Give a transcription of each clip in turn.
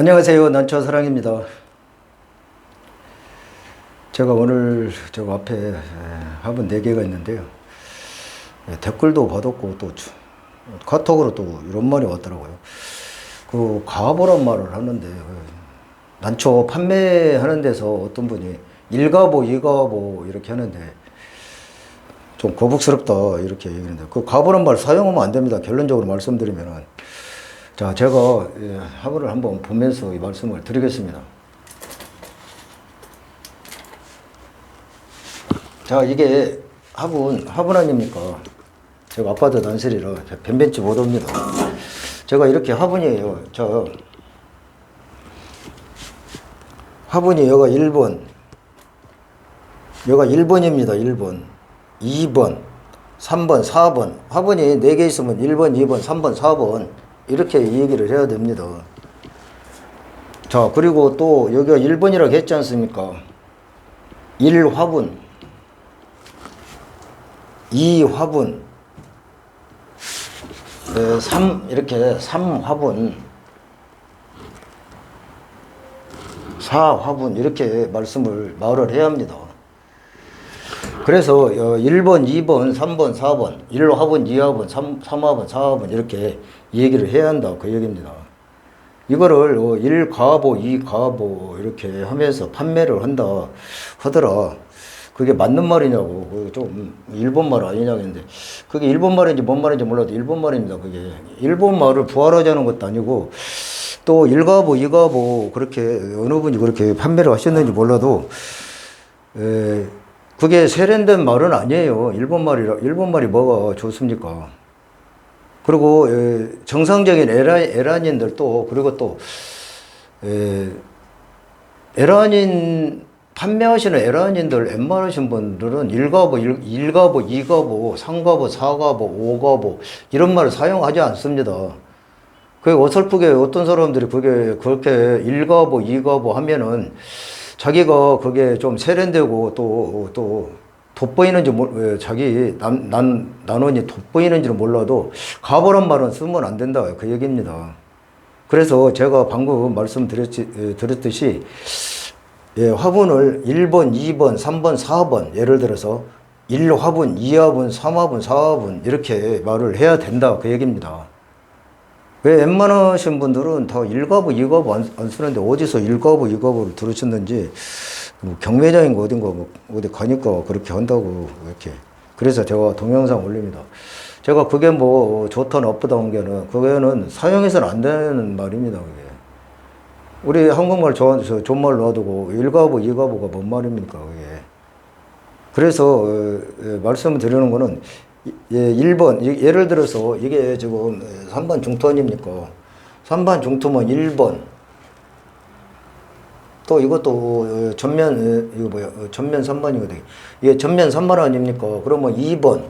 안녕하세요. 난초 사랑입니다. 제가 오늘 저 앞에 에, 화분 4개가 있는데요. 예, 댓글도 받았고 또 주- 카톡으로 또 이런 말이 왔더라고요. 그 가보란 말을 하는데 그 난초 판매하는 데서 어떤 분이 일가보, 이가보 이렇게 하는데 좀 거북스럽다 이렇게 얘기하는데 그 가보란 말 사용하면 안 됩니다. 결론적으로 말씀드리면은 자 제가 예, 화분을 한번 보면서 이 말씀을 드리겠습니다. 자 이게 화분 화분 아닙니까? 제가 아파트 난실이라 변변치 못 옵니다. 제가 이렇게 화분이에요. 저 화분이 여가 1번 여가 1번입니다. 1번 2번 3번 4번 화분이 4개 있으면 1번 2번 3번 4번 이렇게 얘기를 해야 됩니다. 자 그리고 또 여기가 1번이라고 했지 않습니까? 1화분 2화분 3 이렇게 3화분 4화분 이렇게 말씀을 말을 해야 합니다. 그래서 어, 1번, 2번, 3번, 4번, 1화분, 2화분, 3, 3화분, 4화분 이렇게 얘기를 해야 한다 그 얘기입니다. 이거를 1가보, 2가보 이렇게 하면서 판매를 한다 하더라. 그게 맞는 말이냐고 그좀 일본 말 아니냐고 했는데 그게 일본 말인지 뭔 말인지 몰라도 일본 말입니다. 그게 일본 말을 부활하자는 것도 아니고 또 1가보, 2가보 그렇게 어느 분이 그렇게 판매를 하셨는지 몰라도 에, 그게 세련된 말은 아니에요. 일본 말이라 일본 말이 뭐가 좋습니까? 그리고 에, 정상적인 에라, 에란인들도 그리고 또 에, 에란인 판매하시는 에란인들 웬만하신 분들은 1가보, 1, 가보 2가보, 3가보, 4가보, 5가보 이런 말을 사용하지 않습니다. 그 어설프게 어떤 사람들이 그게 그렇게 1가보, 2가보 하면은 자기가 그게 좀 세련되고 또, 또 돋보이는지, 몰- 에, 자기 난, 난, 난원이 돋보이는지는 몰라도 가보란 말은 쓰면 안 된다. 그 얘기입니다. 그래서 제가 방금 말씀드렸지, 에, 드렸듯이 예, 화분을 1번, 2번, 3번, 4번 예를 들어서 1화분, 2화분, 3화분, 4화분 이렇게 말을 해야 된다. 그 얘기입니다. 왜 웬만하신 분들은 다 1가부, 2가부 안, 안 쓰는데 어디서 1가부, 2가부를 들으셨는지 뭐 경매장인가 어딘가 뭐 어디 가니까 그렇게 한다고 이렇게 그래서 제가 동영상 올립니다. 제가 그게 뭐 좋다 나쁘다 한 게는 그거는 사용해서는 안 되는 말입니다. 그게. 우리 한국말 좋은, 저, 존말 놔두고 1가부, 2가부가 뭔 말입니까 그게. 그래서 어, 예, 말씀을 드리는 거는 이- 예, 1번 예, 예를 들어서 이게 지금 3반 중투 아닙니까? 3반 중투면 1번 또 이것도 어, 전면 어, 이거 뭐야 어, 전면 3반이거든요. 이게 전면 3반 아닙니까? 그러면 2번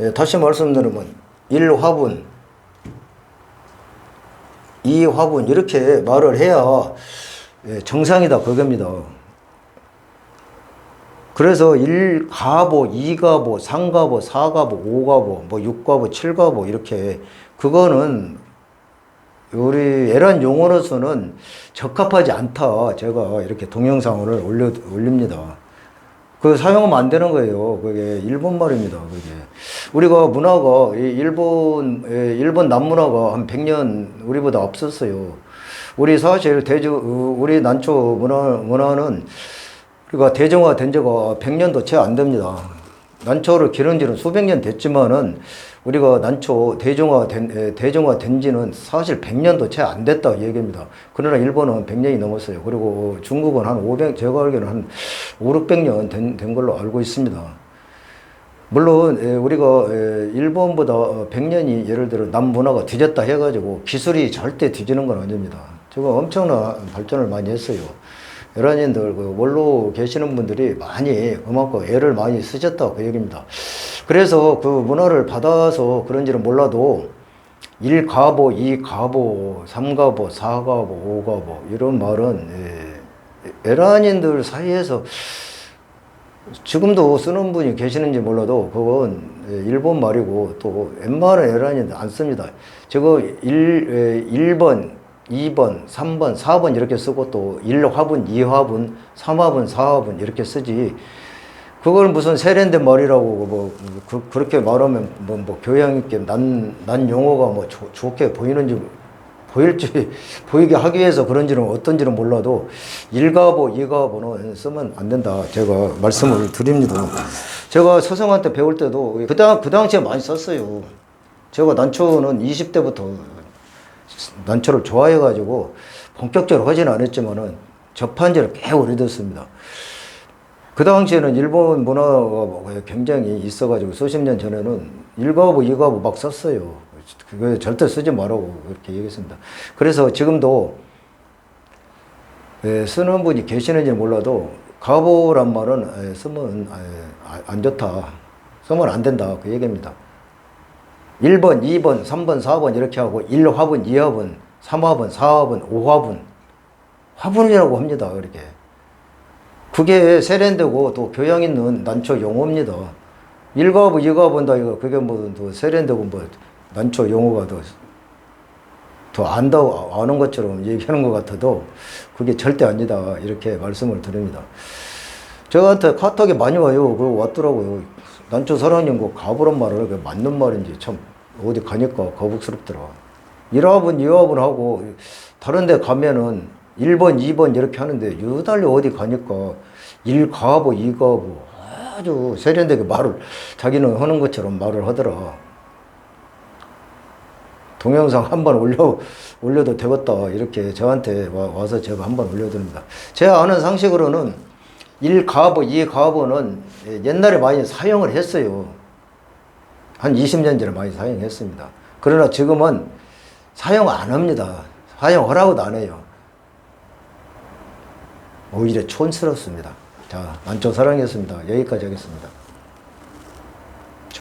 예, 다시 말씀드리면 1화분 2화분 이렇게 말을 해야 예, 정상이다 그겁니다. 그래서 1가보, 2가보, 3가보, 4가보, 5가보, 뭐 6가보, 7가보 이렇게 그거는 우리 애란 용어로서는 적합하지 않다. 제가 이렇게 동영상을 올려 올립니다. 그 사용하면 안 되는 거예요. 그게 일본 말입니다. 그게 우리가 문화가 이 일본 예, 일본 남문화가 한 100년 우리보다 앞섰어요. 우리 사실 대주 어, 우리 난초 문화 문화는 우리가 대중화 된 지가 100년도 채 안 됩니다. 난초를 기른 지는 수백 년 됐지만은 우리가 난초 대중화 된, 에, 대중화 된 지는 사실 100년도 채 안 됐다 얘기입니다. 그러나 일본은 100년이 넘었어요. 그리고 중국은 한 500, 제가 알기로는 한 5, 600년 된, 된 걸로 알고 있습니다. 물론 에, 우리가 에, 일본보다 어, 100년이 예를 들어 남문화가 뒤졌다 해가지고 기술이 절대 뒤지는 건 아닙니다. 지금 엄청난 발전을 많이 했어요. 이란인들 그 원로 계시는 분들이 많이 그만큼 애를 많이 쓰셨다 그 얘기입니다. 그래서 그 문화를 받아서 그런지는 몰라도 1가보, 2가보, 3가보, 4가보, 5가보 이런 말은 예, 에란인들 사이에서 지금도 쓰는 분이 계시는지 몰라도 그건 예, 일본 말이고 또 웬만한 에란인들 안 씁니다. 저거 1, 1번, 2번, 3번, 4번 이렇게 쓰고 또 1화분, 2화분, 3화분, 4화분 이렇게 쓰지. 그걸 무슨 세련된 말이라고 뭐 그, 렇게 말하면 뭐, 뭐 교양 있게 난, 난 용어가 뭐 좋- 좋게 보이는지 보일지 보이게 하기 위해서 그런지는 어떤지는 몰라도 일가보 이가보는 쓰면 안 된다 제가 말씀을 드립니다. 제가 서성한테 배울 때도 그당 그 당시에 많이 썼어요. 제가 난초는 20대부터 난초를 좋아해가지고 본격적으로 하지는 않았지만은 접한 지는 꽤 오래됐습니다. 그 당시에는 일본 문화가 굉장히 있어가지고 수십 년 전에는 일가보 이가보 막 썼어요. 그거 절대 쓰지 말라고 그렇게 얘기했습니다. 그래서 지금도 예, 쓰는 분이 계시는지 몰라도 가보란 말은 예, 쓰면 예, 아- 안 좋다. 쓰면 안 된다. 그 얘기입니다. 1번, 2번, 3번, 4번 이렇게 하고 1화분, 2화분, 3화분, 4화분, 5화분 화분이라고 합니다. 그렇게. 그게 세련되고 또 교양 있는 난초 용어입니다. 1가부, 2가부다 이거 그게 뭐또 세련되고 뭐 난초 용어가 더, 더 안다고 아는 것처럼 얘기하는 것 같아도 그게 절대 아니다. 이렇게 말씀을 드립니다. 저한테 카톡이 많이 와요. 그거 왔더라고요. 난초 사랑님 그 가부란 말을 그게 맞는 말인지 참 어디 가니까 거북스럽더라. 1화분, 2화분 하고 다른 데 가면은 1번, 2번 이렇게 하는데 유달리 어디 가니까 1가부, 2가부 아주 세련되게 말을 자기는 하는 것처럼 말을 하더라. 동영상 한 번 올려, 올려도 되겠다. 이렇게 저한테 와, 와서 제가 한 번 올려드립니다. 제가 아는 상식으로는 1가부, 2가부는 옛날에 많이 사용을 했어요. 한 20년 전에 많이 사용했습니다. 그러나 지금은 사용 안 합니다. 사용하라고도 안 해요. 오히려 촌스럽습니다. 자, 난초 사랑이었습니다. 여기까지 하겠습니다.